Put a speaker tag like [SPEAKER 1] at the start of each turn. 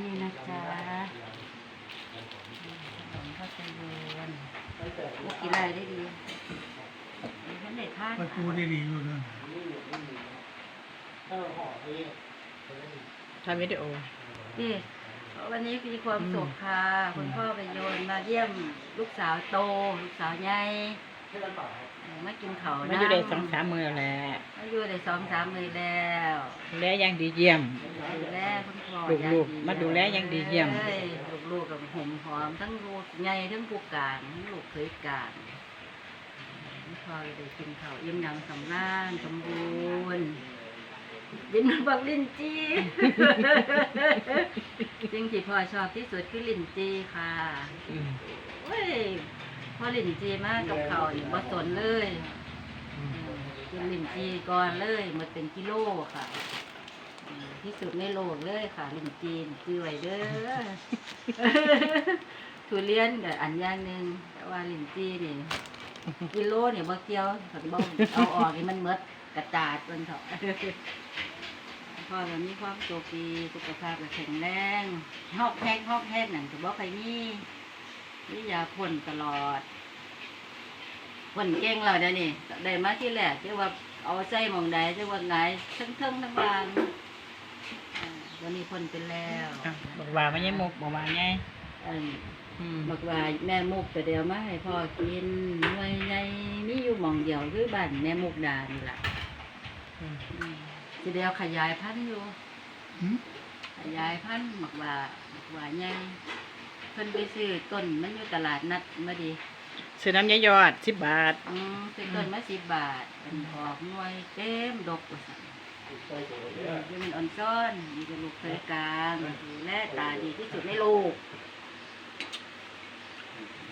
[SPEAKER 1] นี่นะจ๊ะขนมข้าวเยน
[SPEAKER 2] มุก
[SPEAKER 1] กินอะไรได้ดีฉันได้ทาน
[SPEAKER 2] ประตูได้ดีอยู่เลย
[SPEAKER 3] ทำวิดีโอ
[SPEAKER 1] นี่วันนี้มีความสุขค่ะ คุณพ่อไปโยนมาเยี่ยมลูกสาวโต ลูกสาวใหญ่ เออมากินเขาว
[SPEAKER 3] มาอยู่ได้สองสามมือแหละ
[SPEAKER 1] มาอยู่ได้สองสามมือแล้ว
[SPEAKER 3] ดูแลอย่างดีเยี่ยม
[SPEAKER 1] ดูแลคุณพ่อ
[SPEAKER 3] ลูกๆ
[SPEAKER 1] อย่ง
[SPEAKER 3] มาดูแลอย่างดีเยี่ยม
[SPEAKER 1] อ้ลูกๆกับหอมหอมทั้งลูกใหญ่ทั้งผู้การทั้งลูกเคยการคุณพ่อเลยได้กินเขาวอิ่มหยังสำราญสมบูรณ์ยินบักลิ้นจีสิ่งที่พ่อชอบที่สุดคือลิ้นจีค่ะ
[SPEAKER 3] อืม
[SPEAKER 1] เว้ย พอลินจีมากกับเขาวนี่บ่สนเลยอืมกินลินจีก่อนเลยมันเป็นกิโลค่ะอืมที่สุดในโลกเลยค่ะลินจีนซื้อไว้เด้อ ทุเรียนกับอันอย่างหนึ่งแต่ว่าลินจีนี่ กิโลเนี่ยบ่เกี่ยวถ้าบ่เอาออกนี่มันหมดกระจาดเพิ่นเถาะพ่อก็มีความสุขดีสุขภาพก็แข็งแรงฮอกแฮกฮอกแฮกนั่นก็บ่ใครมีนี่ยาพ่นตลอด พ่นเก่งแล้วเดี๋ยวนี้ได้มาที่แรกที่ว่าเอาใจหมองใดที่ว่าไงทั้งเทิงทั้งบางอ่าวันนี้พ่นเป็นแล้ว
[SPEAKER 3] อะบอกว่าไม่ใช่มุกบอกว่าไง
[SPEAKER 1] อัน
[SPEAKER 3] อืม
[SPEAKER 1] บอกว่าแม่มุกแต่เดียวมาให้พ่อกินหน่วยใหญ่มีอยู่หมองเดียวคือบ้านแม่มุกดานี่ล่ะ
[SPEAKER 3] อืม
[SPEAKER 1] อืมทีเดียวขยายพันธุ์อยู่
[SPEAKER 2] หืม
[SPEAKER 1] ขยายพันธุ์หมักว่าหมักว่าใหญ่เพิ่นไปซื้อต้นมันอยู่ตลาดนัดมาดี
[SPEAKER 3] ซื้อน้ำยายอดสิบบาท
[SPEAKER 1] อืมซื้อต้นมาสิบบาทเป็นออกหน่วยเต็มดกว่าสั่นอยู่มันอ่อนซ้อนมีกระลูกเคยกลางดูแลตาดีที่สุดในโลก